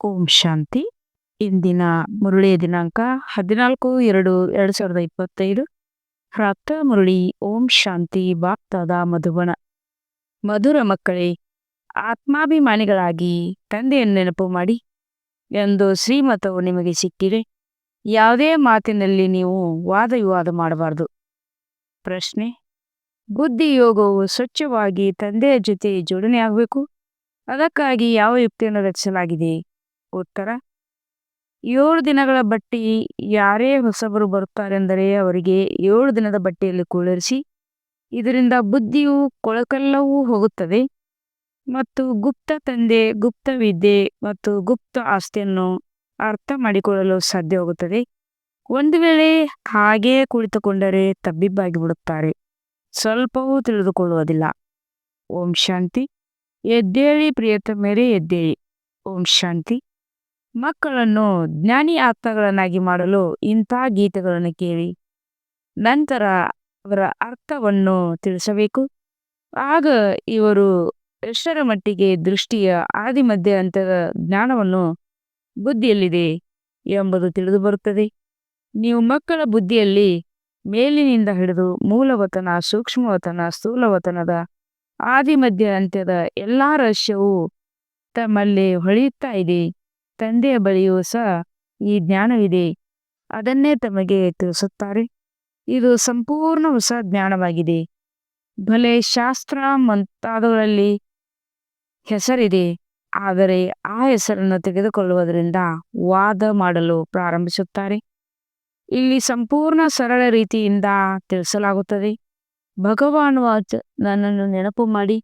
ಓಂ ಶಾಂತಿ. ಇಂದಿನ ಮುರುಳಿಯ ದಿನಾಂಕ ಹದಿನಾಲ್ಕು ಎರಡು ಎರಡು ಸಾವಿರದ ಇಪ್ಪತ್ತೈದು. ಪ್ರಾಪ್ತ ಮುರುಳಿ ಓಂ ಶಾಂತಿ ಬಾಪ್ತಾದ ಮಧುಬನ ಮಧುರ ಮಕ್ಕಳೇ, ಆತ್ಮಾಭಿಮಾನಿಗಳಾಗಿ ತಂದೆಯನ್ನು ನೆನಪು ಮಾಡಿ ಎಂದು ಶ್ರೀಮತವು ನಿಮಗೆ ಸಿಕ್ಕಿದೆ. ಯಾವುದೇ ಮಾತಿನಲ್ಲಿ ನೀವು ವಾದ ವಿವಾದ ಮಾಡಬಾರದು. ಪ್ರಶ್ನೆ, ಬುದ್ಧಿ ಯೋಗವು ಸ್ವಚ್ಛವಾಗಿ ತಂದೆಯ ಜೊತೆ ಜೋಡಣೆ ಆಗಬೇಕು. ಅದಕ್ಕಾಗಿ ಯಾವ ಯುಕ್ತಿಯನ್ನು ರಚಿಸಲಾಗಿದೆ? ಉತ್ತರ ಏಳು ದಿನಗಳ ಬಟ್ಟಿ ಯಾರೇ ಹೊಸಬರು ಬರುತ್ತಾರೆಂದರೆ ಅವರಿಗೆ ಏಳು ದಿನದ ಬಟ್ಟೆಯಲ್ಲಿ ಕುಳರಿಸಿ, ಇದರಿಂದ ಬುದ್ಧಿಯು ಕೊಳಕಲ್ಲವೂ ಹೋಗುತ್ತದೆ. ಮತ್ತು ಗುಪ್ತ ತಂದೆ, ಗುಪ್ತ ವಿದ್ಯೆ ಮತ್ತು ಗುಪ್ತ ಆಸ್ತಿಯನ್ನು ಅರ್ಥ ಮಾಡಿಕೊಳ್ಳಲು ಸಾಧ್ಯವಾಗುತ್ತದೆ ಒಂದು ವೇಳೆ ಹಾಗೇ ಕುಳಿತುಕೊಂಡರೆ ತಬ್ಬಿಬ್ಬಾಗಿ ಬಿಡುತ್ತಾರೆ ಸ್ವಲ್ಪವೂ ತಿಳಿದುಕೊಳ್ಳುವುದಿಲ್ಲ. ಓಂ ಶಾಂತಿ. ಎದ್ದೇಳಿ ಪ್ರಿಯತಮೇರೆ, ಎದ್ದೇಳಿ. ಓಂ ಶಾಂತಿ. ಮಕ್ಕಳನ್ನು ಜ್ಞಾನಿ ಆತ್ಮಗಳನ್ನಾಗಿ ಮಾಡಲು ಇಂಥ ಗೀತೆಗಳನ್ನು ಕೇಳಿ ನಂತರ ಅವರ ಅರ್ಥವನ್ನು ತಿಳಿಸಬೇಕು. ಆಗ ಇವರು ಎಷ್ಟರ ಮಟ್ಟಿಗೆ ದೃಷ್ಟಿಯ ಆದಿ ಮಧ್ಯ ಹಂತದ ಜ್ಞಾನವನ್ನು ಬುದ್ಧಿಯಲ್ಲಿದೆ ಎಂಬುದು ತಿಳಿದು ಬರುತ್ತದೆ ನೀವು ಮಕ್ಕಳ ಬುದ್ಧಿಯಲ್ಲಿ ಮೇಲಿನಿಂದ ಹಿಡಿದು ಮೂಲವತನ, ಸೂಕ್ಷ್ಮವತನ, ಸ್ಥೂಲವತನದ ಆದಿ ಮಧ್ಯ ಅಂತ್ಯದ ಎಲ್ಲ ರಹಸ್ಯವೂ ತಮ್ಮಲ್ಲಿ ಹೊಳೆಯುತ್ತಾ ಇದೆ. ತಂದೆಯ ಬಳಿಯೂ ಸಹ ಈ ಜ್ಞಾನವಿದೆ. ಅದನ್ನೇ ತಮಗೆ ತಿಳಿಸುತ್ತಾರೆ. ಇದು ಸಂಪೂರ್ಣ ಹೊಸ ಜ್ಞಾನವಾಗಿದೆ. ಭಲೆ ಶಾಸ್ತ್ರ ಮುಂತಾದವುಗಳಲ್ಲಿ ಹೆಸರಿದೆ. ಆದರೆ ಆ ಹೆಸರನ್ನು ತೆಗೆದುಕೊಳ್ಳುವುದರಿಂದ ವಾದ ಮಾಡಲು ಪ್ರಾರಂಭಿಸುತ್ತಾರೆ. ಇಲ್ಲಿ ಸಂಪೂರ್ಣ ಸರಳ ರೀತಿಯಿಂದ ತಿಳಿಸಲಾಗುತ್ತದೆ. ಭಗವಾನ್ ವಾಚ ನನ್ನನ್ನು ನೆನಪು ಮಾಡಿ.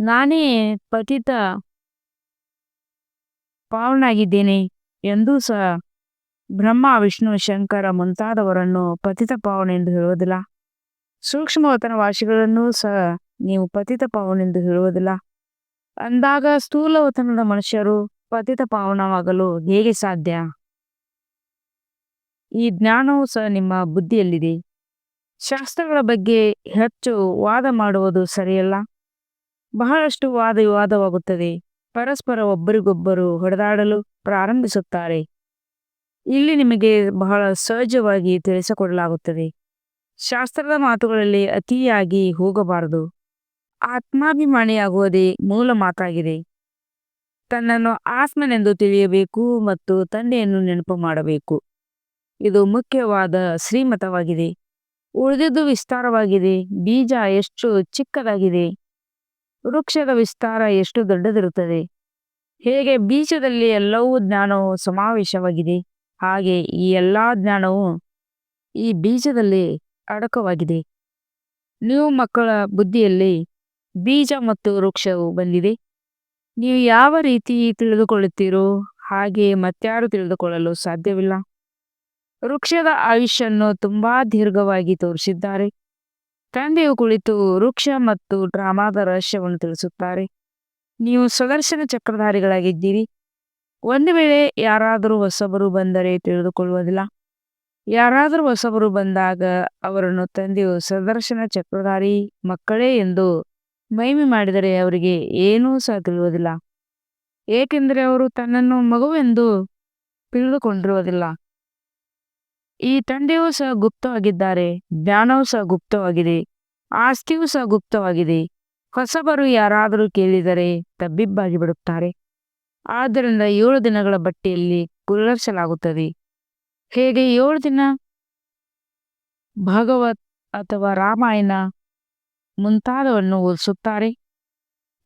ನಾನೇ ಪತಿತ ಪಾವನಾಗಿದ್ದೇನೆ ಎಂದೂ ಸಹ ಬ್ರಹ್ಮ, ವಿಷ್ಣು, ಶಂಕರ ಮುಂತಾದವರನ್ನು ಪತಿತ ಪಾವನ ಎಂದು ಹೇಳುವುದಿಲ್ಲ. ಸೂಕ್ಷ್ಮವತನ ವಾಸಿಗಳನ್ನೂ ಸಹ ನೀವು ಪತಿತ ಪಾವನ ಎಂದು ಹೇಳುವುದಿಲ್ಲ. ಅಂದಾಗ ಸ್ಥೂಲವತನದ ಮನುಷ್ಯರು ಪತಿತ ಪಾವನವಾಗಲು ಹೇಗೆ ಸಾಧ್ಯ? ಈ ಜ್ಞಾನವು ಸಹ ನಿಮ್ಮ ಬುದ್ಧಿಯಲ್ಲಿದೆ. ಶಾಸ್ತ್ರಗಳ ಬಗ್ಗೆ ಹೆಚ್ಚು ವಾದ ಮಾಡುವುದು ಸರಿಯಲ್ಲ. ಬಹಳಷ್ಟು ವಾದ ವಿವಾದವಾಗುತ್ತದೆ. ಪರಸ್ಪರ ಒಬ್ಬರಿಗೊಬ್ಬರು ಹೊಡೆದಾಡಲು ಪ್ರಾರಂಭಿಸುತ್ತಾರೆ. ಇಲ್ಲಿ ನಿಮಗೆ ಬಹಳ ಸಹಜವಾಗಿ ತಿಳಿಸಿಕೊಡಲಾಗುತ್ತದೆ. ಶಾಸ್ತ್ರದ ಮಾತುಗಳಲ್ಲಿ ಅತಿಯಾಗಿ ಹೋಗಬಾರದು. ಆತ್ಮಾಭಿಮಾನಿಯಾಗುವುದೇ ಮೂಲ ಮಾತಾಗಿದೆ. ತನ್ನನ್ನು ಆತ್ಮನೆಂದು ತಿಳಿಯಬೇಕು ಮತ್ತು ತಂದೆಯನ್ನು ನೆನಪು ಮಾಡಬೇಕು. ಇದು ಮುಖ್ಯವಾದ ಶ್ರೀಮತವಾಗಿದೆ. ಉಳಿದಿದ್ದು ವಿಸ್ತಾರವಾಗಿದೆ. ಬೀಜ ಎಷ್ಟು ಚಿಕ್ಕದಾಗಿದೆ. ವೃಕ್ಷದ ವಿಸ್ತಾರ ಎಷ್ಟು ದೊಡ್ಡದಿರುತ್ತದೆ? ಹೇಗೆ ಬೀಜದಲ್ಲಿ ಎಲ್ಲವೂ ಜ್ಞಾನವು ಸಮಾವೇಶವಾಗಿದೆ, ಹಾಗೆ ಈ ಎಲ್ಲ ಜ್ಞಾನವು ಈ ಬೀಜದಲ್ಲಿ ಅಡಕವಾಗಿದೆ. ನೀವು ಮಕ್ಕಳ ಬುದ್ಧಿಯಲ್ಲಿ ಬೀಜ ಮತ್ತು ವೃಕ್ಷವು ಬಂದಿದೆ. ನೀವು ಯಾವ ರೀತಿ ತಿಳಿದುಕೊಳ್ಳುತ್ತೀರೋ ಹಾಗೆ ಮತ್ಯಾರು ತಿಳಿದುಕೊಳ್ಳಲು ಸಾಧ್ಯವಿಲ್ಲ. ವೃಕ್ಷದ ಆಯುಷ್ಯನ್ನು ತುಂಬಾ ದೀರ್ಘವಾಗಿ ತೋರಿಸಿದ್ದಾರೆ. ತಂದೆಯು ಕುಳಿತು ವೃಕ್ಷ ಮತ್ತು ಡ್ರಾಮಾದ ರಹಸ್ಯವನ್ನು ತಿಳಿಸುತ್ತಾರೆ. ನೀವು ಸುದರ್ಶನ ಚಕ್ರಧಾರಿಗಳಾಗಿದ್ದೀರಿ. ಒಂದು ವೇಳೆ ಯಾರಾದರೂ ಹೊಸಬರು ಬಂದರೆ ತಿಳಿದುಕೊಳ್ಳುವುದಿಲ್ಲ. ಯಾರಾದರೂ ಹೊಸಬರು ಬಂದಾಗ ಅವರನ್ನು ತಂದೆಯು ಸುದರ್ಶನ ಚಕ್ರಧಾರಿ ಮಕ್ಕಳೇ ಎಂದು ಮೈಮಿ ಮಾಡಿದರೆ ಅವರಿಗೆ ಏನೂ ಸಹ ತಿಳಿಯುವುದಿಲ್ಲ ಏಕೆಂದರೆ ಅವರು ತನ್ನನ್ನು ಮಗುವೆಂದು ತಿಳಿದುಕೊಂಡಿರುವುದಿಲ್ಲ. ಈ ತಂದೆಯೂ ಸಹ ಗುಪ್ತವಾಗಿದ್ದಾರೆ, ಜ್ಞಾನವೂ ಸಹ ಗುಪ್ತವಾಗಿದೆ, ಆಸ್ತಿಯೂ ಸಹ ಗುಪ್ತವಾಗಿದೆ. ಹೊಸಬರು ಯಾರಾದರೂ ಕೇಳಿದರೆ ತಬ್ಬಿಬ್ಬಾಗಿ ಬಿಡುತ್ತಾರೆ. ಆದ್ದರಿಂದ ಏಳು ದಿನಗಳ ಬಟ್ಟೆಯಲ್ಲಿ ಕುಳ್ಳರಿಸಲಾಗುತ್ತದೆ ಹೇಗೆ ಏಳು ದಿನ? ಭಾಗವತ್ ಅಥವಾ ರಾಮಾಯಣ ಮುಂತಾದವನ್ನು ಓದಿಸುತ್ತಾರೆ,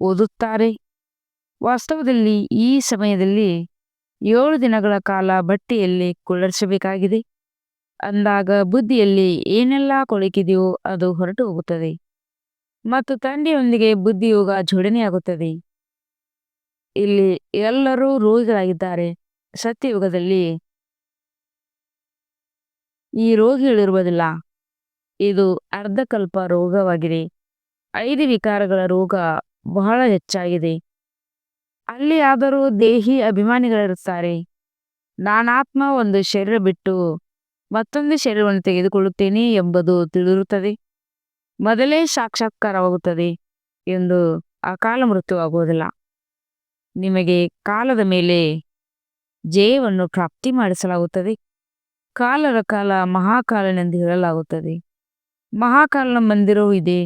ಓದುತ್ತಾರೆ. ವಾಸ್ತವದಲ್ಲಿ ಈ ಸಮಯದಲ್ಲಿ ಏಳು ದಿನಗಳ ಕಾಲ ಬಟ್ಟೆಯಲ್ಲಿ ಕುಳ್ಳರಿಸಬೇಕಾಗಿದೆ ಅಂದಾಗ ಬುದ್ಧಿಯಲ್ಲಿ ಏನೆಲ್ಲ ಕೊಳಕಿದೆಯೋ ಅದು ಹೊರಟು ಹೋಗುತ್ತದೆ. ಮತ್ತು ತಂದೆಯೊಂದಿಗೆ ಬುದ್ಧಿಯೋಗ ಜೋಡಣೆಯಾಗುತ್ತದೆ ಇಲ್ಲಿ ಎಲ್ಲರೂ ರೋಗಿಗಳಾಗಿದ್ದಾರೆ. ಸತ್ಯಯುಗದಲ್ಲಿ ಈ ರೋಗಿಗಳಿರುವುದಿಲ್ಲ. ಇದು ಅರ್ಧಕಲ್ಪ ರೋಗವಾಗಿದೆ. ಐದು ವಿಕಾರಗಳ ರೋಗ ಬಹಳ ಹೆಚ್ಚಾಗಿದೆ. ಅಲ್ಲಿ ಆದರೂ ದೇಹಿ ಅಭಿಮಾನಿಗಳಿರುತ್ತಾರೆ. ನಾನಾತ್ಮ ಒಂದು ಶರೀರ ಬಿಟ್ಟು ಮತ್ತೊಂದು ಶರೀರವನ್ನು ತೆಗೆದುಕೊಳ್ಳುತ್ತೇನೆ ಎಂಬುದು ತಿಳಿದಿರುತ್ತದೆ. ಮೊದಲೇ ಸಾಕ್ಷಾತ್ಕಾರವಾಗುತ್ತದೆ ಎಂದು ಅಕಾಲ ಮೃತ್ಯುವಾಗುವುದಿಲ್ಲ. ನಿಮಗೆ ಕಾಲದ ಮೇಲೆ ಜಯವನ್ನು ಪ್ರಾಪ್ತಿ ಮಾಡಿಸಲಾಗುತ್ತದೆ. ಕಾಲರ ಕಾಲ ಮಹಾಕಾಲನೆಂದು ಹೇಳಲಾಗುತ್ತದೆ. ಮಹಾಕಾಲನ ಮಂದಿರವೂ ಇದೆ.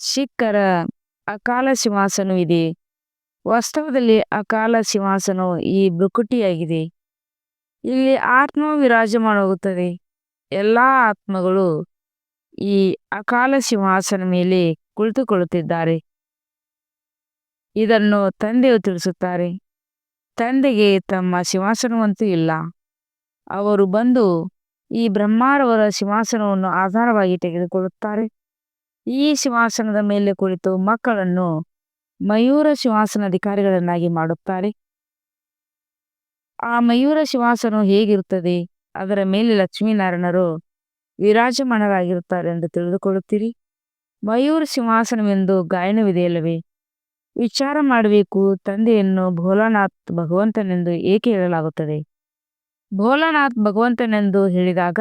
ಸಿಖ್ಖರ ಅಕಾಲ ಸಿಂಹಾಸನವಿದೆ ವಾಸ್ತವದಲ್ಲಿ ಅಕಾಲ ಸಿಂಹಾಸನವು ಈ ಬೃಕುಟಿಯಾಗಿದೆ ಇಲ್ಲಿ ಆತ್ಮ ವಿರಾಜಮಾನವಾಗುತ್ತದೆ ಎಲ್ಲ ಆತ್ಮಗಳು ಈ ಅಕಾಲ ಸಿಂಹಾಸನ ಮೇಲೆ ಕುಳಿತುಕೊಳ್ಳುತ್ತಿದ್ದಾರೆ. ಇದನ್ನು ತಂದೆಯು ತಿಳಿಸುತ್ತಾರೆ. ತಂದೆಗೆ ತಮ್ಮ ಸಿಂಹಾಸನವಂತೂ ಇಲ್ಲ. ಅವರು ಬಂದು ಈ ಬ್ರಹ್ಮಾರವರ ಸಿಂಹಾಸನವನ್ನು ಆಧಾರವಾಗಿ ತೆಗೆದುಕೊಳ್ಳುತ್ತಾರೆ. ಈ ಸಿಂಹಾಸನದ ಮೇಲೆ ಕುಳಿತು ಮಕ್ಕಳನ್ನು ಮಯೂರ ಸಿಂಹಾಸನ ಅಧಿಕಾರಿಗಳನ್ನಾಗಿ ಮಾಡುತ್ತಾರೆ. ಆ ಮಯೂರ ಶಿವಾಸನು ಹೇಗಿರುತ್ತದೆ? ಅದರ ಮೇಲೆ ಲಕ್ಷ್ಮೀನಾರಾಯಣರು ವಿರಾಜಮಾನರಾಗಿರುತ್ತಾರೆ ಎಂದು ತಿಳಿದುಕೊಳ್ಳುತ್ತೀರಿ. ಮಯೂರ ಸಿಂಹಾಸನವೆಂದು ಗಾಯನವಿದೆಯಲ್ಲವೇ? ವಿಚಾರ ಮಾಡಬೇಕು. ತಂದೆಯನ್ನು ಭೋಲಾನಾಥ್ ಭಗವಂತನೆಂದು ಏಕೆ ಹೇಳಲಾಗುತ್ತದೆ? ಭೋಲಾನಾಥ್ ಭಗವಂತನೆಂದು ಹೇಳಿದಾಗ,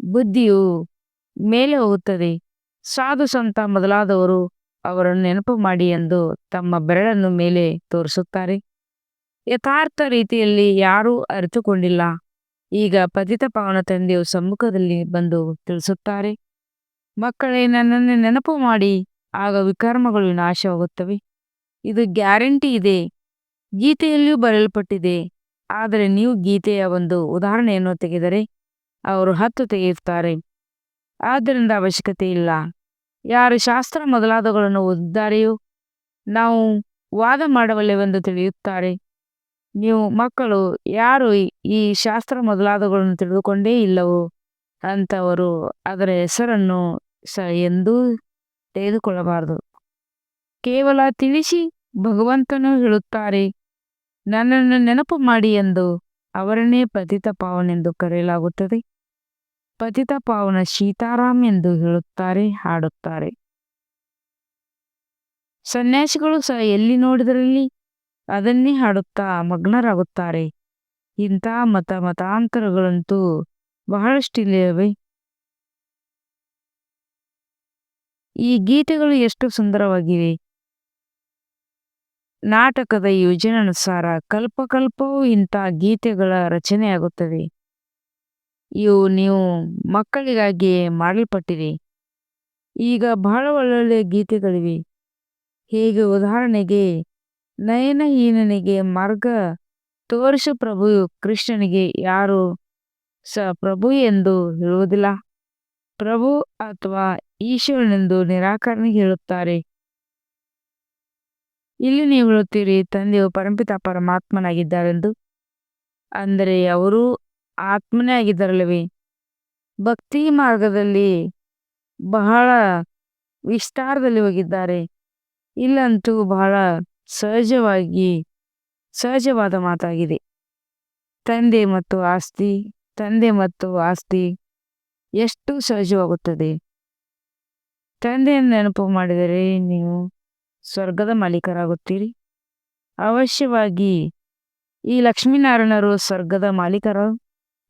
ಬುದ್ಧಿಯು ಮೇಲೆ ಹೋಗುತ್ತದೆ. ಸಾಧು ಸಂತ ಮೊದಲಾದವರು ಅವರನ್ನು ನೆನಪು ಮಾಡಿ ಎಂದು ತಮ್ಮ ಬೆರಳನ್ನು ಮೇಲೆ ತೋರಿಸುತ್ತಾರೆ. ಯಥಾರ್ಥ ರೀತಿಯಲ್ಲಿ ಯಾರೂ ಅರಿತುಕೊಂಡಿಲ್ಲ. ಈಗ ಪತಿತ ಪಾವನ ತಂದೆಯು ಸಮ್ಮುಖದಲ್ಲಿ ಬಂದು ತಿಳಿಸುತ್ತಾರೆ. ಮಕ್ಕಳೇ, ನನ್ನನ್ನು ನೆನಪು ಮಾಡಿ, ಆಗ ವಿಕರ್ಮಗಳು ನಾಶವಾಗುತ್ತವೆ. ಇದು ಗ್ಯಾರಂಟಿ ಇದೆ. ಗೀತೆಯಲ್ಲಿಯೂ ಬರೆಯಲ್ಪಟ್ಟಿದೆ. ಆದರೆ ನೀವು ಗೀತೆಯ ಒಂದು ಉದಾಹರಣೆಯನ್ನು ತೆಗೆದರೆ, ಅವರು ಹತ್ತು ತೆಗೆಯುತ್ತಾರೆ. ಆದ್ದರಿಂದ ಅವಶ್ಯಕತೆ ಇಲ್ಲ. ಯಾರು ಶಾಸ್ತ್ರ ಮೊದಲಾದಗಳನ್ನು ಓದಿದ್ದಾರೆಯೋ, ನಾವು ವಾದ ಮಾಡಬಲ್ಲೆವೆಂದು ತಿಳಿಯುತ್ತಾರೆ. ನೀವು ಮಕ್ಕಳು ಯಾರು ಈ ಶಾಸ್ತ್ರ ಮೊದಲಾದಗಳನ್ನು ತಿಳಿದುಕೊಂಡೇ ಇಲ್ಲವೋ ಅಂಥವರು ಅದರ ಹೆಸರನ್ನು ಸ ಎಂದೂ ತೆಗೆದುಕೊಳ್ಳಬಾರದು. ಕೇವಲ ತಿಳಿಸಿ ಭಗವಂತನು ಹೇಳುತ್ತಾರೆ, ನನ್ನನ್ನು ನೆನಪು ಮಾಡಿ ಎಂದು ಅವರನ್ನೇ ಪತಿತ ಪಾವನೆಂದು ಕರೆಯಲಾಗುತ್ತದೆ. ಪತಿತ ಪಾವನ ಸೀತಾರಾಮ್ ಎಂದು ಹೇಳುತ್ತಾರೆ, ಹಾಡುತ್ತಾರೆ. ಸನ್ಯಾಸಿಗಳು ಸಹ ಎಲ್ಲಿ ನೋಡಿದರಲ್ಲಿ ಅದನ್ನೇ ಹಾಡುತ್ತಾ ಮಗ್ನರಾಗುತ್ತಾರೆ. ಇಂಥ ಮತ ಮತಾಂತರಗಳಂತೂ ಬಹಳಷ್ಟಿಲ್ಲವೇ ಈ ಗೀತೆಗಳು ಎಷ್ಟು ಸುಂದರವಾಗಿವೆ. ನಾಟಕದ ಯೋಜನೆಯನುಸಾರ ಕಲ್ಪಕಲ್ಪವೂ ಇಂಥ ಗೀತೆಗಳ ರಚನೆಯಾಗುತ್ತದೆ ಇವು ನೀವು ಮಕ್ಕಳಿಗಾಗಿ ಮಾಡಲ್ಪಟ್ಟಿವೆ. ಈಗ ಬಹಳ ಒಳ್ಳೊಳ್ಳೆಯ ಗೀತೆಗಳಿವೆ. ಹೇಗೆ ಉದಾಹರಣೆಗೆ ನಯನಹೀನನಿಗೆ ಮಾರ್ಗ ತೋರಿಸು ಪ್ರಭು, ಕೃಷ್ಣನಿಗೆ ಯಾರು ಸ ಪ್ರಭು ಎಂದು ಹೇಳುವುದಿಲ್ಲ. ಪ್ರಭು ಅಥವಾ ಈಶ್ವರನೆಂದು ನಿರಾಕರಣೆ ಹೇಳುತ್ತಾರೆ. ಇಲ್ಲಿ ನೀವು ಹೇಳುತ್ತೀರಿ, ತಂದೆಯು ಪರಂಪಿತ ಪರಮಾತ್ಮನಾಗಿದ್ದಾರೆಂದು. ಅಂದರೆ ಅವರು ಆತ್ಮನೇ ಆಗಿದ್ದಾರಲ್ಲವೇ? ಭಕ್ತಿ ಮಾರ್ಗದಲ್ಲಿ ಬಹಳ ವಿಸ್ತಾರದಲ್ಲಿ ಹೋಗಿದ್ದಾರೆ. ಇಲ್ಲಂತೂ ಬಹಳ ಸಹಜವಾಗಿ ಸಹಜವಾದ ಮಾತಾಗಿದೆ. ತಂದೆ ಮತ್ತು ಆಸ್ತಿ, ತಂದೆ ಮತ್ತು ಆಸ್ತಿ ಎಷ್ಟು ಸಹಜವಾಗುತ್ತದೆ? ತಂದೆಯನ್ನು ನೆನಪು ಮಾಡಿದರೆ ನೀವು ಸ್ವರ್ಗದ ಮಾಲೀಕರಾಗುತ್ತೀರಿ. ಅವಶ್ಯವಾಗಿ ಈ ಲಕ್ಷ್ಮೀನಾರಾಯಣರು ಸ್ವರ್ಗದ ಮಾಲೀಕರ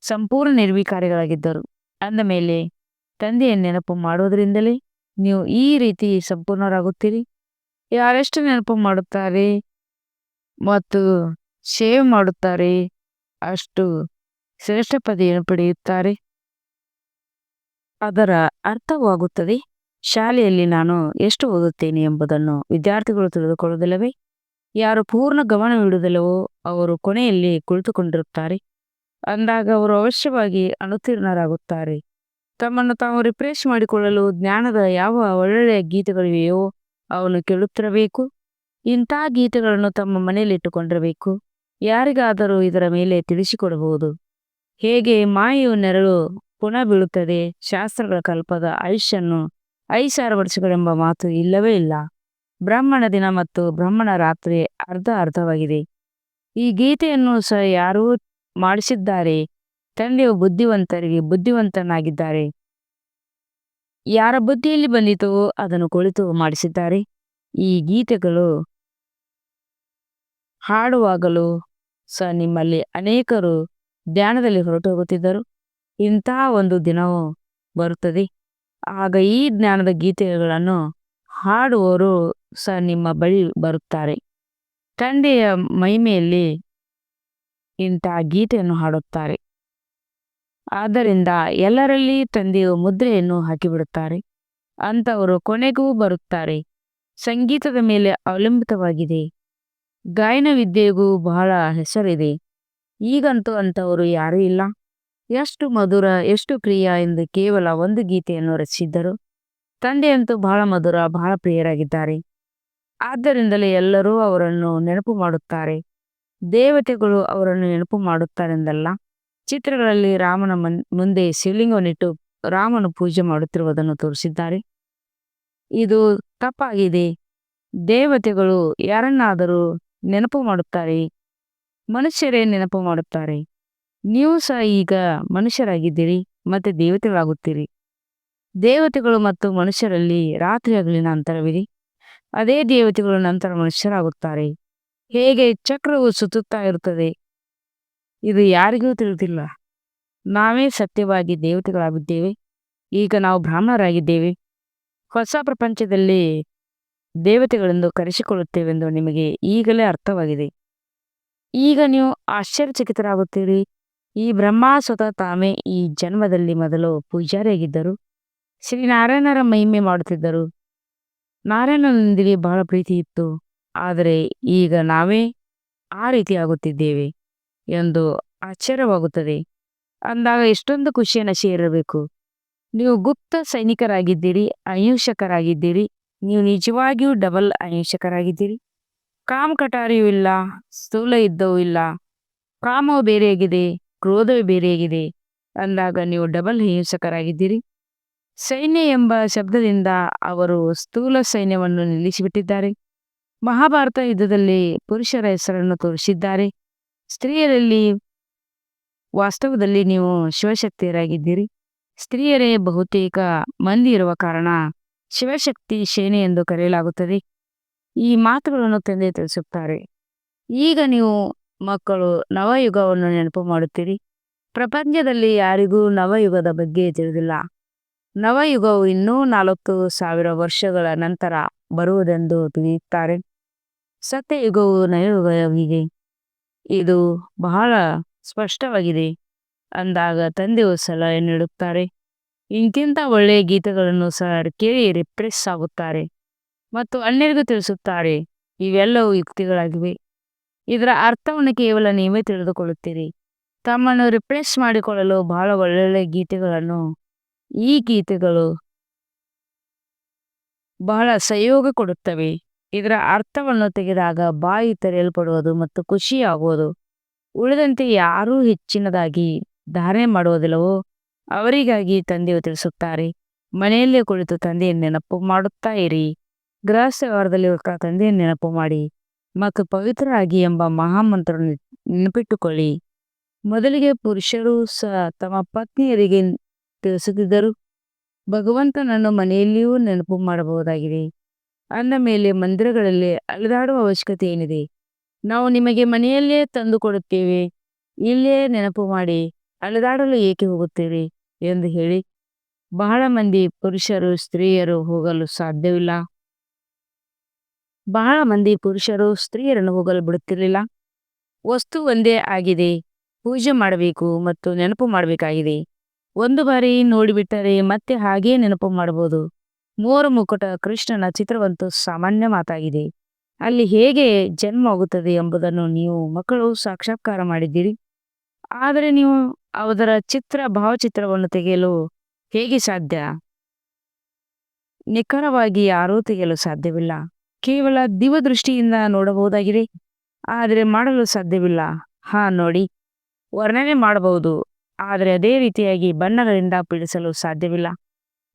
ಸಂಪೂರ್ಣ ನಿರ್ವಿಕಾರಿಗಳಾಗಿದ್ದರು. ಅಂದ ಮೇಲೆ ತಂದೆಯನ್ನು ನೆನಪು ಮಾಡುವುದರಿಂದಲೇ ನೀವು ಈ ರೀತಿ ಸಂಪೂರ್ಣರಾಗುತ್ತೀರಿ. ಯಾರೆಷ್ಟು ನೆನಪು ಮಾಡುತ್ತಾರೆ? ಮತ್ತು ಸೇವ್ ಮಾಡುತ್ತಾರೆ? ಅಷ್ಟು ಶ್ರೇಷ್ಠ ಪದವಿಯನ್ನು ಪಡೆಯುತ್ತಾರೆ? ಅದರ ಅರ್ಥವಾಗುತ್ತದೆ. ಶಾಲೆಯಲ್ಲಿ ನಾನು ಎಷ್ಟು ಓದುತ್ತೇನೆ ಎಂಬುದನ್ನು ವಿದ್ಯಾರ್ಥಿಗಳು ತಿಳಿದುಕೊಳ್ಳುವುದಿಲ್ಲವೇ? ಯಾರು ಪೂರ್ಣ ಗಮನವಿಡುವುದಿಲ್ಲವೋ ಅವರು ಕೊನೆಯಲ್ಲಿ ಕುಳಿತುಕೊಂಡಿರುತ್ತಾರೆ. ಅಂದಾಗ ಅವರು ಅವಶ್ಯವಾಗಿ ಅನುತ್ತೀರ್ಣರಾಗುತ್ತಾರೆ ತಮ್ಮನ್ನು ತಾವು ರಿಫ್ರೆಶ್ ಮಾಡಿಕೊಳ್ಳಲು ಜ್ಞಾನದ ಯಾವ ಒಳ್ಳೊಳ್ಳೆಯ ಗೀತೆಗಳಿವೆಯೋ ಅವನ್ನು ಕೇಳುತ್ತಿರಬೇಕು. ಇಂಥ ಗೀತೆಗಳನ್ನು ತಮ್ಮ ಮನೆಯಲ್ಲಿಟ್ಟುಕೊಂಡಿರಬೇಕು ಯಾರಿಗಾದರೂ ಇದರ ಮೇಲೆ ತಿಳಿಸಿಕೊಡಬಹುದು. ಹೇಗೆ ಮಾಯು ನೆರಳು ಪುನಃ ಬೀಳುತ್ತದೆ. ಶಾಸ್ತ್ರಗಳ ಕಲ್ಪದ ಆಯುಷ್ಯನ್ನು ಐಸಾರು ವರ್ಷಗಳೆಂಬ ಮಾತು ಇಲ್ಲವೇ ಇಲ್ಲ. ಬ್ರಾಹ್ಮಣ ದಿನ ಮತ್ತು ಬ್ರಾಹ್ಮಣ ರಾತ್ರಿ ಅರ್ಧ ಅರ್ಧವಾಗಿದೆ. ಈ ಗೀತೆಯನ್ನು ಸಹ ಯಾರೂ ಮಾಡಿಸಿದ್ದಾರೆ? ತಂದೆಯು ಬುದ್ಧಿವಂತರಿಗೆ ಬುದ್ಧಿವಂತನಾಗಿದ್ದಾರೆ. ಯಾರ ಬುದ್ಧಿಯಲ್ಲಿ ಬಂದಿತು ಅದನ್ನು ಕುಳಿತು ಮಾಡಿಸಿದ್ದಾರೆ. ಈ ಗೀತೆಗಳು ಹಾಡುವಾಗಲೂ ಸಹ ನಿಮ್ಮಲ್ಲಿ ಅನೇಕರು ಧ್ಯಾನದಲ್ಲಿ ಹೊರಟು ಹೋಗುತ್ತಿದ್ದರು ಇಂತಹ ಒಂದು ದಿನವೂ ಬರುತ್ತದೆ. ಆಗ ಈ ಜ್ಞಾನದ ಗೀತೆಗಳನ್ನು ಹಾಡುವವರು ಸಹ ನಿಮ್ಮ ಬಳಿ ಬರುತ್ತಾರೆ. ತಂದೆಯ ಮಹಿಮೆಯಲ್ಲಿ ಇಂಥ ಗೀತೆಯನ್ನು ಹಾಡುತ್ತಾರೆ. ಆದ್ದರಿಂದ ಎಲ್ಲರಲ್ಲಿ ತಂದೆಯು ಮುದ್ರೆಯನ್ನು ಹಾಕಿಬಿಡುತ್ತಾರೆ. ಅಂಥವರು ಕೊನೆಗೂ ಬರುತ್ತಾರೆ. ಸಂಗೀತದ ಮೇಲೆ ಅವಲಂಬಿತವಾಗಿದೆ. ಗಾಯನ ವಿದ್ಯೆಗೂ ಬಹಳ ಹೆಸರಿದೆ. ಈಗಂತೂ ಅಂಥವರು ಯಾರೂ ಇಲ್ಲ. ಎಷ್ಟು ಮಧುರ, ಎಷ್ಟು ಪ್ರಿಯ ಎಂದು ಕೇವಲ ಒಂದು ಗೀತೆಯನ್ನು ರಚಿಸಿದ್ದರು. ತಂದೆಯಂತೂ ಬಹಳ ಮಧುರ, ಬಹಳ ಪ್ರಿಯರಾಗಿದ್ದಾರೆ. ಆದ್ದರಿಂದಲೇ ಎಲ್ಲರೂ ಅವರನ್ನು ನೆನಪು ಮಾಡುತ್ತಾರೆ. ದೇವತೆಗಳು ಅವರನ್ನು ನೆನಪು ಮಾಡುತ್ತಾರೆಂದಲ್ಲ. ಚಿತ್ರಗಳಲ್ಲಿ ರಾಮನ ಮನ್, ಮುಂದೆ ಶಿವಲಿಂಗವನ್ನಿಟ್ಟು ರಾಮನು ಪೂಜೆ ಮಾಡುತ್ತಿರುವುದನ್ನು ತೋರಿಸಿದ್ದಾರೆ. ಇದು ತಪ್ಪಾಗಿದೆ. ದೇವತೆಗಳು ಯಾರನ್ನಾದರೂ ನೆನಪು ಮಾಡುತ್ತಾರೆ. ಮನುಷ್ಯರೇ ನೆನಪು ಮಾಡುತ್ತಾರೆ. ನೀವು ಸಹ ಈಗ ಮನುಷ್ಯರಾಗಿದ್ದೀರಿ ಮತ್ತೆ ದೇವತೆಗಳಾಗುತ್ತೀರಿ. ದೇವತೆಗಳು ಮತ್ತು ಮನುಷ್ಯರಲ್ಲಿ ರಾತ್ರಿ ಹಗಲಿನ ಅಂತರವಿದೆ. ಅದೇ ದೇವತೆಗಳು ನಂತರ ಮನುಷ್ಯರಾಗುತ್ತಾರೆ. ಹೇಗೆ ಚಕ್ರವು ಸುತ್ತುತ್ತಾ ಇರುತ್ತದೆ. ಇದು ಯಾರಿಗೂ ತಿಳಿದಿಲ್ಲ. ನಾವೇ ಸತ್ಯವಾಗಿ ದೇವತೆಗಳಾಗಿದ್ದೇವೆ. ಈಗ ನಾವು ಬ್ರಾಹ್ಮಣರಾಗಿದ್ದೇವೆ. ಹೊಸ ಪ್ರಪಂಚದಲ್ಲಿ ದೇವತೆಗಳೆಂದು ಕರೆಸಿಕೊಳ್ಳುತ್ತೇವೆಂದು ನಿಮಗೆ ಈಗಲೇ ಅರ್ಥವಾಗಿದೆ. ಈಗ ನೀವು ಆಶ್ಚರ್ಯಚಕಿತರಾಗುತ್ತೀರಿ. ಈ ಬ್ರಹ್ಮ ಸ್ವತಃ ತಾವೇ ಈ ಜನ್ಮದಲ್ಲಿ ಮೊದಲು ಪೂಜಾರಿಯಾಗಿದ್ದರು. ಶ್ರೀನಾರಾಯಣರ ಮಹಿಮೆ ಮಾಡುತ್ತಿದ್ದರು. ನಾರಾಯಣನೊಂದಿಗೆ ಬಹಳ ಪ್ರೀತಿ ಇತ್ತು ಆದರೆ ಈಗ ನಾವೇ ಆ ರೀತಿ ಆಗುತ್ತಿದ್ದೇವೆ. ಎಂದು ಆಶ್ಚರ್ಯವಾಗುತ್ತದೆ. ಅಂದಾಗ ಎಷ್ಟೊಂದು ಖುಷಿಯನ್ನು ಸೇರಬೇಕು ನೀವು ಗುಪ್ತ ಸೈನಿಕರಾಗಿದ್ದೀರಿ, ಅಹಿಂಸಕರಾಗಿದ್ದೀರಿ. ನೀವು ನಿಜವಾಗಿಯೂ ಡಬಲ್ ಅಹಿಂಸಕರಾಗಿದ್ದೀರಿ. ಕಾಮ ಕಟಾರಿಯೂ ಇಲ್ಲ, ಸ್ಥೂಲ ಯುದ್ಧವೂ ಇಲ್ಲ. ಕಾಮವು ಬೇರೆಯಾಗಿದೆ, ಕ್ರೋಧವೇ ಬೇರೆಯಾಗಿದೆ. ಅಂದಾಗ ನೀವು ಡಬಲ್ ಹಿಂಸಕರಾಗಿದ್ದೀರಿ ಸೈನ್ಯ ಎಂಬ ಶಬ್ದದಿಂದ ಅವರು ಸ್ಥೂಲ ಸೈನ್ಯವನ್ನು ನಿಲ್ಲಿಸಿಬಿಟ್ಟಿದ್ದಾರೆ. ಮಹಾಭಾರತ ಯುದ್ಧದಲ್ಲಿ ಪುರುಷರ ಹೆಸರನ್ನು ತೋರಿಸಿದ್ದಾರೆ. ಸ್ತ್ರೀಯರಲ್ಲಿ ವಾಸ್ತವದಲ್ಲಿ ನೀವು ಶಿವಶಕ್ತಿಯರಾಗಿದ್ದೀರಿ. ಸ್ತ್ರೀಯರೇ ಬಹುತೇಕ ಮಂದಿ ಇರುವ ಕಾರಣ ಶಿವಶಕ್ತಿ ಸೇನೆ ಎಂದು ಕರೆಯಲಾಗುತ್ತದೆ. ಈ ಮಾತುಗಳನ್ನು ತಂದೆ ತಿಳಿಸುತ್ತಾರೆ. ಈಗ ನೀವು ಮಕ್ಕಳು, ನವಯುಗವನ್ನು ನೆನಪು ಮಾಡುತ್ತೀರಿ. ಪ್ರಪಂಚದಲ್ಲಿ ಯಾರಿಗೂ ನವಯುಗದ ಬಗ್ಗೆ ತಿಳಿದಿಲ್ಲ. ನವಯುಗವು ಇನ್ನೂ ನಾಲ್ಕು ಸಾವಿರ ವರ್ಷಗಳ ನಂತರ ಬರುವುದೆಂದು ತಿಳಿಯುತ್ತಾರೆ. ಸತ್ಯಯುಗವು ನವಯುಗವಿದೆ ಇದು ಬಹಳ ಸ್ಪಷ್ಟವಾಗಿದೆ. ಅಂದಾಗ ತಂದೆಯು ಸಲಹೆ ನೀಡುತ್ತಾರೆ. ಇಂತಿಂತ ಒಳ್ಳೆಯ ಗೀತೆಗಳನ್ನು ಸಹ ಕೇಳಿ ರಿಪ್ರೆಸ್ ಆಗುತ್ತಾರೆ. ಮತ್ತು ಅನ್ಯರಿಗೂ ತಿಳಿಸುತ್ತಾರೆ, ಇವೆಲ್ಲವೂ ಯುಕ್ತಿಗಳಾಗಿವೆ. ಇದರ ಅರ್ಥವನ್ನು ಕೇವಲ ನೀವೇ ತಿಳಿದುಕೊಳ್ಳುತ್ತೀರಿ. ತಮ್ಮನ್ನು ರಿಪ್ರೆಸ್ ಮಾಡಿಕೊಳ್ಳಲು ಬಹಳ ಒಳ್ಳೊಳ್ಳೆ ಗೀತೆಗಳನ್ನು, ಈ ಗೀತೆಗಳು ಬಹಳ ಸಹಯೋಗ ಕೊಡುತ್ತವೆ. ಇದರ ಅರ್ಥವನ್ನು ತೆಗೆದಾಗ ಬಾಯಿ ತೆರೆಯಲ್ಪಡುವುದು ಮತ್ತು ಖುಷಿಯಾಗುವುದು. ಉಳಿದಂತೆ ಯಾರೂ ಹೆಚ್ಚಿನದಾಗಿ ಧಾರಣೆ ಮಾಡುವುದಿಲ್ಲವೋ, ಅವರಿಗಾಗಿ ತಂದೆಯು ತಿಳಿಸುತ್ತಾರೆ, ಮನೆಯಲ್ಲೇ ಕುಳಿತು ತಂದೆಯ ನೆನಪು ಮಾಡುತ್ತಾ ಇರಿ. ಗೃಹಸ್ಥ ವ್ಯವಹಾರದಲ್ಲಿರುವ ತಂದೆಯ ನೆನಪು ಮಾಡಿ, ಮತ್ತು ಪವಿತ್ರರಾಗಿ ಎಂಬ ಮಹಾಮಂತ್ರ ನೆನಪಿಟ್ಟುಕೊಳ್ಳಿ. ಮೊದಲಿಗೆ ಪುರುಷರು ಸಹ ತಮ್ಮ ಪತ್ನಿಯರಿಗೆ ತಿಳಿಸುತ್ತಿದ್ದರು ಭಗವಂತನನ್ನು ಮನೆಯಲ್ಲಿಯೂ ನೆನಪು ಮಾಡಬಹುದಾಗಿದೆ. ಅಂದ ಮೇಲೆ ಮಂದಿರಗಳಲ್ಲಿ ಅಲೆದಾಡುವ ಅವಶ್ಯಕತೆ ಏನಿದೆ? ನಾವು ನಿಮಗೆ ಮನೆಯಲ್ಲೇ ತಂದು ಕೊಡುತ್ತೇವೆ. ಇಲ್ಲೇ ನೆನಪು ಮಾಡಿ ಅಲೆದಾಡಲು ಏಕೆ ಹೋಗುತ್ತೀರಿ ಎಂದು ಹೇಳಿ. ಬಹಳ ಮಂದಿ ಪುರುಷರು ಸ್ತ್ರೀಯರು ಹೋಗಲು ಸಾಧ್ಯವಿಲ್ಲ. ಬಹಳ ಮಂದಿ ಪುರುಷರು ಸ್ತ್ರೀಯರನ್ನು ಹೋಗಲು ಬಿಡುತ್ತಿರಲಿಲ್ಲ. ವಸ್ತು ಒಂದೇ ಆಗಿದೆ. ಪೂಜೆ ಮಾಡಬೇಕು ಮತ್ತು ನೆನಪು ಮಾಡಬೇಕಾಗಿದೆ. ಒಂದು ಬಾರಿ ನೋಡಿಬಿಟ್ಟರೆ ಮತ್ತೆ ಹಾಗೇ ನೆನಪು ಮಾಡಬಹುದು ಮೂರು ಮುಕುಟ ಕೃಷ್ಣನ ಚಿತ್ರವಂತೂ ಸಾಮಾನ್ಯ ಮಾತಾಗಿದೆ. ಅಲ್ಲಿ ಹೇಗೆ ಜನ್ಮ ಆಗುತ್ತದೆ ಎಂಬುದನ್ನು ನೀವು ಮಕ್ಕಳು ಸಾಕ್ಷಾತ್ಕಾರ ಮಾಡಿದ್ದೀರಿ. ಆದರೆ ನೀವು ಅದರ ಚಿತ್ರ, ಭಾವಚಿತ್ರವನ್ನು ತೆಗೆಯಲು ಹೇಗೆ ಸಾಧ್ಯ? ನಿಖರವಾಗಿ ಯಾರೂ ತೆಗೆಯಲು ಸಾಧ್ಯವಿಲ್ಲ. ಕೇವಲ ದಿವದೃಷ್ಟಿಯಿಂದ ನೋಡಬಹುದಾಗಿದೆ. ಆದರೆ ಮಾಡಲು ಸಾಧ್ಯವಿಲ್ಲ. ಹಾ, ನೋಡಿ. ವರ್ಣನೆ ಮಾಡಬಹುದು. ಆದರೆ ಅದೇ ರೀತಿಯಾಗಿ ಬಣ್ಣಗಳಿಂದ ಪೀಡಿಸಲು ಸಾಧ್ಯವಿಲ್ಲ.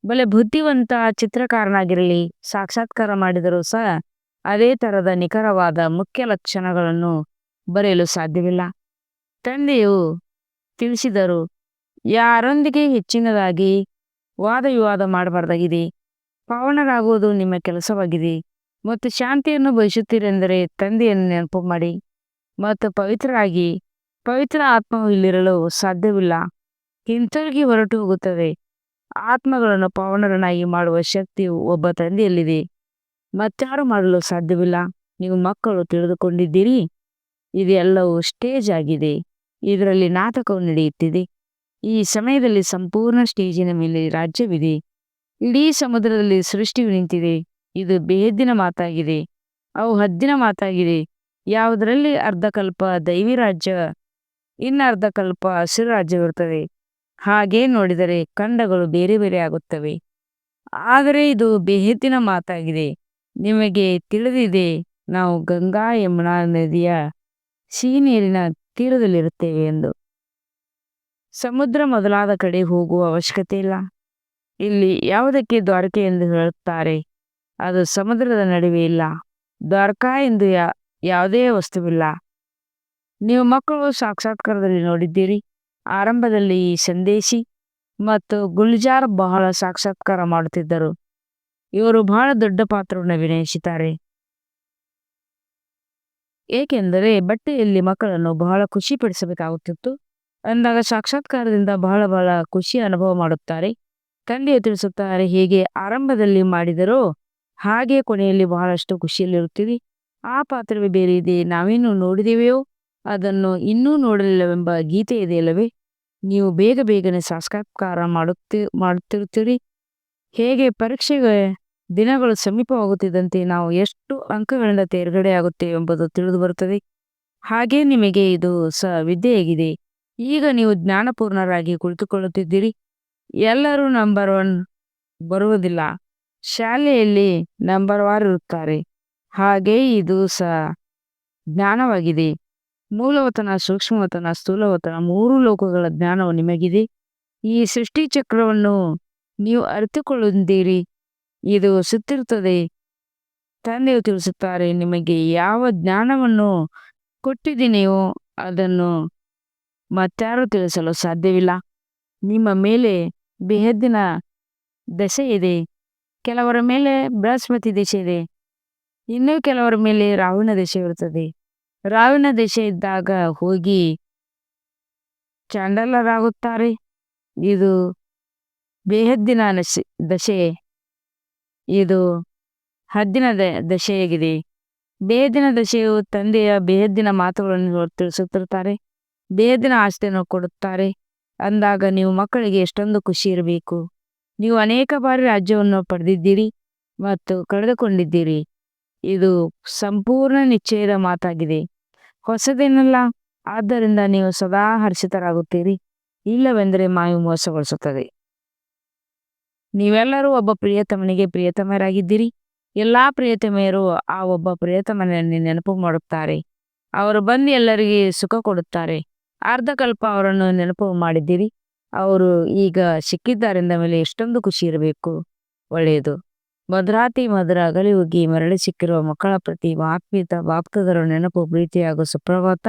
ಬಲೆ ಬುದ್ಧಿವಂತ ಚಿತ್ರಕಾರನಾಗಿರಲಿ, ಸಾಕ್ಷಾತ್ಕಾರ ಮಾಡಿದರೂ ಸಹ ಅದೇ ತರದ ನಿಖರವಾದ ಮುಖ್ಯ ಲಕ್ಷಣಗಳನ್ನು ಬರೆಯಲು ಸಾಧ್ಯವಿಲ್ಲ. ತಂದೆಯು ತಿಳಿಸಿದರು, ಯಾರೊಂದಿಗೆ ಹೆಚ್ಚಿನದಾಗಿ ವಾದ ವಿವಾದ ಮಾಡಬಾರ್ದಾಗಿದೆ. ಪಾವನರಾಗುವುದು ನಿಮ್ಮ ಕೆಲಸವಾಗಿದೆ. ಮತ್ತು ಶಾಂತಿಯನ್ನು ಬಯಸುತ್ತೀರೆಂದರೆ ತಂದೆಯನ್ನು ನೆನಪು ಮಾಡಿ. ಮತ್ತು ಪವಿತ್ರರಾಗಿ, ಪವಿತ್ರ ಆತ್ಮವು ಇಲ್ಲಿರಲು ಸಾಧ್ಯವಿಲ್ಲ. ಹಿಂತಿರುಗಿ ಹೊರಟು ಹೋಗುತ್ತದೆ ಆತ್ಮಗಳನ್ನು ಪಾವನರನ್ನಾಗಿ ಮಾಡುವ ಶಕ್ತಿಯು ಒಬ್ಬ ತಂದೆಯಲ್ಲಿದೆ. ಮತ್ತಾರು ಮಾಡಲು ಸಾಧ್ಯವಿಲ್ಲ. ನೀವು ಮಕ್ಕಳು ತಿಳಿದುಕೊಂಡಿದ್ದೀರಿ. ಇದೆಲ್ಲವೂ ಸ್ಟೇಜ್ ಆಗಿದೆ. ಇದರಲ್ಲಿ ನಾಟಕವು ನಡೆಯುತ್ತಿದೆ. ಈ ಸಮಯದಲ್ಲಿ ಸಂಪೂರ್ಣ ಸ್ಟೇಜಿನ ಮೇಲೆ ರಾಜ್ಯವಿದೆ. ಇಡೀ ಸಮುದ್ರದಲ್ಲಿ ಸೃಷ್ಟಿಯು ನಿಂತಿದೆ. ಇದು ಬೇಹದ್ದಿನ ಮಾತಾಗಿದೆ. ಅವು ಹದ್ದಿನ ಮಾತಾಗಿದೆ. ಯಾವುದರಲ್ಲಿ ಅರ್ಧಕಲ್ಪ ದೈವಿ ರಾಜ್ಯ ಇನ್ನರ್ಧಕಲ್ಪ ಹಸಿರು ರಾಜ್ಯವಿರುತ್ತದೆ. ಹಾಗೆ ನೋಡಿದರೆ ಖಂಡಗಳು ಬೇರೆ ಬೇರೆ ಆಗುತ್ತವೆ. ಆದರೆ ಇದು ಬೇಹದ್ದಿನ ಮಾತಾಗಿದೆ. ನಿಮಗೆ ತಿಳಿದಿದೆ, ನಾವು ಗಂಗಾ ಯಮುನಾ ನದಿಯ ಸಿಹಿ ನೀರಿನ ತೀರದಲ್ಲಿರುತ್ತೇವೆ ಎಂದು. ಸಮುದ್ರ ಮೊದಲಾದ ಕಡೆ ಹೋಗುವ ಅವಶ್ಯಕತೆ ಇಲ್ಲ. ಇಲ್ಲಿ ಯಾವುದಕ್ಕೆ ದ್ವಾರಕೆ ಎಂದು ಹೇಳುತ್ತಾರೆ. ಅದು ಸಮುದ್ರದ ನಡುವೆ ಇಲ್ಲ. ದ್ವಾರಕಾ ಎಂದು ಯಾವುದೇ ವಸ್ತುವಿಲ್ಲ. ನೀವು ಮಕ್ಕಳು ಸಾಕ್ಷಾತ್ಕಾರದಲ್ಲಿ ನೋಡಿದ್ದೀರಿ. ಆರಂಭದಲ್ಲಿ ಸಂದೇಶಿ ಮತ್ತು ಗುಲ್ಜಾರ್ ಬಹಳ ಸಾಕ್ಷಾತ್ಕಾರ ಮಾಡುತ್ತಿದ್ದರು. ಇವರು ಬಹಳ ದೊಡ್ಡ ಪಾತ್ರವನ್ನು ಅಭಿನಯಿಸುತ್ತಾರೆ ಏಕೆಂದರೆ ಬಟ್ಟೆಯಲ್ಲಿ ಮಕ್ಕಳನ್ನು ಬಹಳ ಖುಷಿಪಡಿಸಬೇಕಾಗುತ್ತಿತ್ತು. ಅಂದಾಗ ಸಾಕ್ಷಾತ್ಕಾರದಿಂದ ಬಹಳ ಬಹಳ ಖುಷಿ ಅನುಭವ ಮಾಡುತ್ತಾರೆ. ತಂದೆಯು ತಿಳಿಸುತ್ತಾರೆ, ಹೇಗೆ ಆರಂಭದಲ್ಲಿ ಮಾಡಿದರೋ ಹಾಗೆ ಕೊನೆಯಲ್ಲಿ ಬಹಳಷ್ಟು ಖುಷಿಯಲ್ಲಿರುತ್ತೀರಿ. ಆ ಪಾತ್ರವೇ ಬೇರೆ ಇದೆ ನಾವೇನು ನೋಡಿದೆವೆಯೋ? ಅದನ್ನು ಇನ್ನೂ ನೋಡಲಿಲ್ಲವೆಂಬ ಗೀತೆ ಇದೆಯಲ್ಲವೇ ನೀವು ಬೇಗ ಬೇಗನೆ ಸಾಕ್ಷಾತ್ಕಾರ ಮಾಡುತ್ತಿ, ಮಾಡುತ್ತಿರುತ್ತೀರಿ. ಹೇಗೆ ಪರೀಕ್ಷೆಗೆ ದಿನಗಳು ಸಮೀಪವಾಗುತ್ತಿದ್ದಂತೆ ನಾವು ಎಷ್ಟು ಅಂಕಗಳಿಂದ ತೇರ್ಗಡೆ ಆಗುತ್ತೇವೆ ಎಂಬುದು ತಿಳಿದು ಬರುತ್ತದೆ ಹಾಗೆ ನಿಮಗೆ ಇದು ಸ ವಿದ್ಯೆಯಾಗಿದೆ. ಈಗ ನೀವು ಜ್ಞಾನಪೂರ್ಣರಾಗಿ ಕುಳಿತುಕೊಳ್ಳುತ್ತಿದ್ದೀರಿ. ಎಲ್ಲರೂ ನಂಬರ್ ಒನ್ ಬರುವುದಿಲ್ಲ. ಶಾಲೆಯಲ್ಲಿ ನಂಬರ್ ವಾರ್ ಇರುತ್ತಾರೆ. ಹಾಗೆ ಇದು ಸಹ ಜ್ಞಾನವಾಗಿದೆ. ಮೂಲವತನ, ಸೂಕ್ಷ್ಮವತನ, ಸ್ಥೂಲವತನ ಮೂರು ಲೋಕಗಳ ಜ್ಞಾನವು ನಿಮಗಿದೆ. ಈ ಸೃಷ್ಟಿ ಚಕ್ರವನ್ನು ನೀವು ಅರಿತುಕೊಳ್ಳುತ್ತೀರಿ. ಇದು ಸುತ್ತಿರುತ್ತದೆ. ತಂದೆಯು ತಿಳಿಸುತ್ತಾರೆ, ನಿಮಗೆ ಯಾವ ಜ್ಞಾನವನ್ನು ಕೊಟ್ಟಿದ್ದೀನೆಯೋ ಅದನ್ನು ಮತ್ತಾರು ತಿಳಿಸಲು ಸಾಧ್ಯವಿಲ್ಲ. ನಿಮ್ಮ ಮೇಲೆ ಬೆಹದ್ದಿನ ದಶೆ ಇದೆ ಕೆಲವರ ಮೇಲೆ ಬೃಹಸ್ಪತಿ ದಶೆ ಇದೆ ಇನ್ನೂ ಕೆಲವರ ಮೇಲೆ ರಾಹುವಿನ ದಶೆ ಇರುತ್ತದೆ. ರಾವಿನ ದಶೆ ಇದ್ದಾಗ ಹೋಗಿ ಚಾಂಡಲರಾಗುತ್ತಾರೆ. ಇದು ಬೇಹದ್ದಿನ ದಶೆ. ಇದು ಹದ್ದಿನ ದಶೆಯಾಗಿದೆ. ಬೇಹದ್ದಿನ ದಶೆಯು ತಂದೆಯ ಬೇಹದ್ದಿನ ಮಾತುಗಳನ್ನು ತಿಳಿಸುತ್ತಿರುತ್ತಾರೆ. ಬೇಹದ್ದಿನ ಆಸ್ತಿಯನ್ನು ಕೊಡುತ್ತಾರೆ. ಅಂದಾಗ ನೀವು ಮಕ್ಕಳಿಗೆ ಎಷ್ಟೊಂದು ಖುಷಿ ಇರಬೇಕು. ನೀವು ಅನೇಕ ಬಾರಿ ರಾಜ್ಯವನ್ನು ಪಡೆದಿದ್ದೀರಿ ಮತ್ತು ಕಳೆದುಕೊಂಡಿದ್ದೀರಿ. ಇದು ಸಂಪೂರ್ಣ ನಿಶ್ಚಯದ ಮಾತಾಗಿದೆ. ಹೊಸದೇನಲ್ಲ? ಆದ್ದರಿಂದ ನೀವು ಸದಾ ಹರ್ಷಿತರಾಗುತ್ತೀರಿ. ಇಲ್ಲವೆಂದರೆ ಮಾಯು ಮೋಸಗೊಳಿಸುತ್ತದೆ. ನೀವೆಲ್ಲರೂ ಒಬ್ಬ ಪ್ರಿಯತಮನಿಗೆ ಪ್ರಿಯತಮರಾಗಿದ್ದೀರಿ. ಎಲ್ಲಾ ಪ್ರಿಯತಮೆಯರು ಆ ಒಬ್ಬ ಪ್ರಿಯತಮನನ್ನು ನೆನಪು ಮಾಡುತ್ತಾರೆ. ಅವರು ಬಂದು ಎಲ್ಲರಿಗೆ ಸುಖ ಕೊಡುತ್ತಾರೆ. ಅರ್ಧಕಲ್ಪ ಅವರನ್ನು ನೆನಪು ಮಾಡಿದ್ದೀರಿ. ಅವರು ಈಗ ಸಿಕ್ಕಿದ್ದಾರೆಂದ ಮೇಲೆ ಎಷ್ಟೊಂದು ಖುಷಿ ಇರಬೇಕು. ಒಳ್ಳೆಯದು. ಮಧುರಾತಿ ಮಧುರ ಅಗಲಿ ಹೋಗಿ ಮರಳಿ ಸಿಕ್ಕಿರುವ ಮಕ್ಕಳ ಪ್ರತಿ ಆತ್ಮೀಯತ, ಬಾಪ್ತದರ ನೆನಪು, ಪ್ರೀತಿ ಹಾಗೂ ಸುಪ್ರಭಾತ.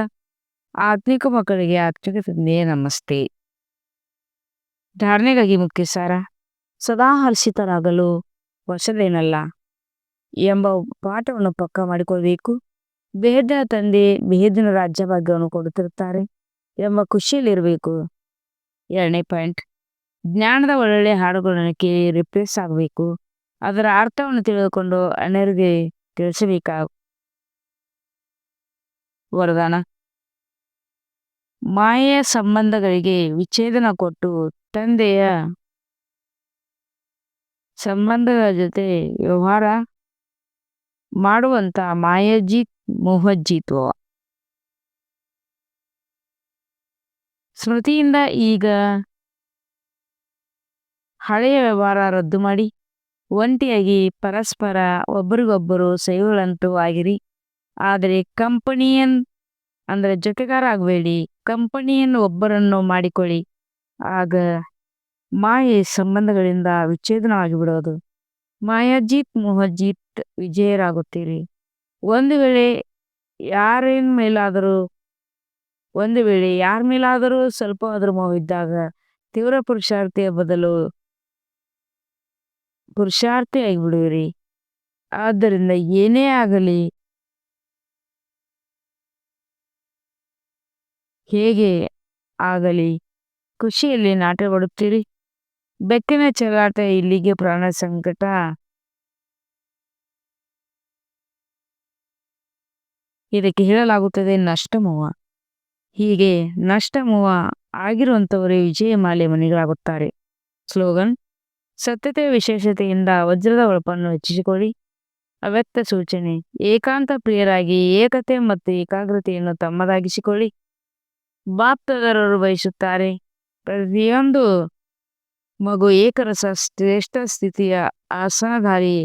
ಆತ್ಮಿಕ ಮಕ್ಕಳಿಗೆ ಆತ್ಮಿಕ ತಂದೆಯೇ ನಮಸ್ತೆ. ಧಾರಣೆಗಾಗಿ ಮುಖ್ಯ ಸಾರ. ಸದಾ ಹರ್ಷಿತರಾಗಲು ಹೊಸದೇನಲ್ಲ ಎಂಬ ಪಾಠವನ್ನು ಪಕ್ಕ ಮಾಡಿಕೊಳ್ಬೇಕು. ಬೇಹದಿನ ತಂದೆ ಬೇಹದಿನ ರಾಜ್ಯ ಭಾಗ್ಯವನ್ನು ಕೊಡುತ್ತಿರುತ್ತಾರೆ ಎಂಬ ಖುಷಿಯಲ್ಲಿರಬೇಕು. ಎರಡನೇ ಪಾಯಿಂಟ್. ಜ್ಞಾನದ ಒಳ್ಳೊಳ್ಳೆ ಹಾಡುಗಳನ್ನು ಕೇಳಿ ರಿಪ್ಲೇಸ್ ಆಗಬೇಕು. ಅದರ ಅರ್ಥವನ್ನು ತಿಳಿದುಕೊಂಡು ಅನ್ಯರಿಗೆ ತಿಳಿಸಬೇಕಾಗ ವರದಾನ. ಮಾಯೆಯ ಸಂಬಂಧಗಳಿಗೆ ವಿಚ್ಛೇದನ ಕೊಟ್ಟು ತಂದೆಯ ಸಂಬಂಧದ ಜೊತೆ ವ್ಯವಹಾರ ಮಾಡುವಂತ ಮಾಯಾಜಿತ್ ಮೋಹಜೀತ್ವ? ಸ್ಮೃತಿಯಿಂದ ಈಗ ಹಳೆಯ ವ್ಯವಹಾರ ರದ್ದು ಮಾಡಿ. ಒಂಟಿಯಾಗಿ ಪರಸ್ಪರ ಒಬ್ಬರಿಗೊಬ್ಬರು ಸೇವೆಗಳಂತೂ ಆಗಿರಿ. ಆದರೆ ಕಂಪನಿಯನ್ ಅಂದರೆ ಜೊತೆಗಾರ ಆಗಬೇಡಿ. ಕಂಪನಿಯನ್ನು ಒಬ್ಬರನ್ನು ಮಾಡಿಕೊಳ್ಳಿ. ಆಗ ಮಾಯೆ ಸಂಬಂಧಗಳಿಂದ ವಿಚ್ಛೇದನವಾಗಿ ಬಿಡೋದು ಮಾಯಾಜೀತ್ ಮೋಹಜೀತ್ ವಿಜಯರಾಗುತ್ತೀರಿ. ಒಂದು ವೇಳೆ ಯಾರೇನ್ ಮೇಲಾದರೂ, ಒಂದು ವೇಳೆ ಯಾರ ಮೇಲಾದರೂ ಸ್ವಲ್ಪ ಆದರೂ ಮೋಹಿದ್ದಾಗ ತೀವ್ರ ಪುರುಷಾರ್ಥಿಯ ಬದಲು ಪುರುಷಾರ್ಥಿ ಆಗಿಬಿಡುವಿರಿ. ಆದ್ದರಿಂದ ಏನೇ ಆಗಲಿ ಹೇಗೆ ಆಗಲಿ ಖುಷಿಯಲ್ಲಿ ನಾಟವಾಡುತ್ತೀರಿ ಬೆಕ್ಕಿನ ಚಲಾಟ ಇಲ್ಲಿಗೆ ಪ್ರಾಣ ಸಂಕಟ. ಇದಕ್ಕೆ ಹೇಳಲಾಗುತ್ತದೆ ನಷ್ಟಮೋಹ. ಹೀಗೆ ನಷ್ಟಮೋವ ಆಗಿರುವಂಥವರೇ ವಿಜಯ ಮಾಲೆ ಮನೆಗಳಾಗುತ್ತಾರೆ. ಸ್ಲೋಗನ್ ಸತ್ಯತೆಯ ವಿಶೇಷತೆಯಿಂದ ವಜ್ರದ ಹೊಳಪನ್ನು ಹೆಚ್ಚಿಸಿಕೊಳ್ಳಿ. ಅವ್ಯಕ್ತ ಸೂಚನೆ, ಏಕಾಂತ ಪ್ರಿಯರಾಗಿ ಏಕತೆ ಮತ್ತು ಏಕಾಗ್ರತೆಯನ್ನು ತಮ್ಮದಾಗಿಸಿಕೊಳ್ಳಿ. ಬಾಪ್ತದರರು ಬಯಸುತ್ತಾರೆ, ಪ್ರತಿಯೊಂದು ಮಗು ಏಕರಸ ಶ್ರೇಷ್ಠ ಸ್ಥಿತಿಯ ಆಸನಧಾರಿ,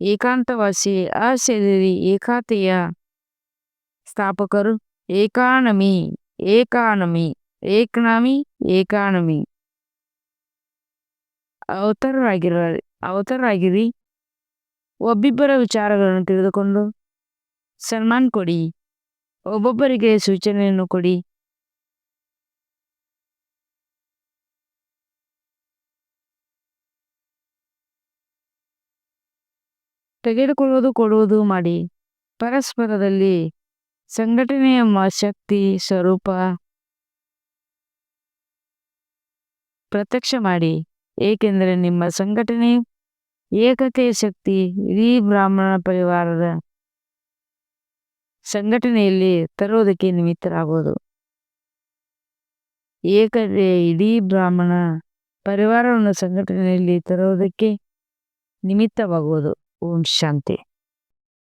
ಏಕಾಂತವಾಸಿ ಆಸೆದಿರಿ ಏಕಾತೆಯ ಸ್ಥಾಪಕರು. ಏಕಾನಮಿ ಏಕಾನಮಿ, ಏಕನಾಮಿ, ಏಕಾನಮಿ. ಅವತರರಾಗಿರ ಅವತರರಾಗಿರಿ ಒಬ್ಬಿಬ್ಬರ ವಿಚಾರಗಳನ್ನು ತಿಳಿದುಕೊಂಡು ಸನ್ಮಾನ್ ಕೊಡಿ. ಒಬ್ಬೊಬ್ಬರಿಗೆ ಸೂಚನೆಯನ್ನು ಕೊಡಿ. ತೆಗೆದುಕೊಳ್ಳುವುದು ಕೊಡುವುದು ಮಾಡಿ. ಪರಸ್ಪರದಲ್ಲಿ ಸಂಘಟನೆಯ ಶಕ್ತಿ, ಸ್ವರೂಪ ಪ್ರತ್ಯಕ್ಷ ಮಾಡಿ. ಏಕೆಂದರೆ ನಿಮ್ಮ ಸಂಘಟನೆ ಏಕತೆಯ ಶಕ್ತಿ ಇಡೀ ಬ್ರಾಹ್ಮಣ ಪರಿವಾರದ ಸಂಘಟನೆಯಲ್ಲಿ ತರುವುದಕ್ಕೆ ನಿಮಿತ್ತರಾಗೋದು ಏಕತೆ ಇಡೀ ಬ್ರಾಹ್ಮಣ ಪರಿವಾರವನ್ನು ಸಂಘಟನೆಯಲ್ಲಿ ತರುವುದಕ್ಕೆ ನಿಮಿತ್ತವಾಗುವುದು. ಓಂ ಶಾಂತಿ.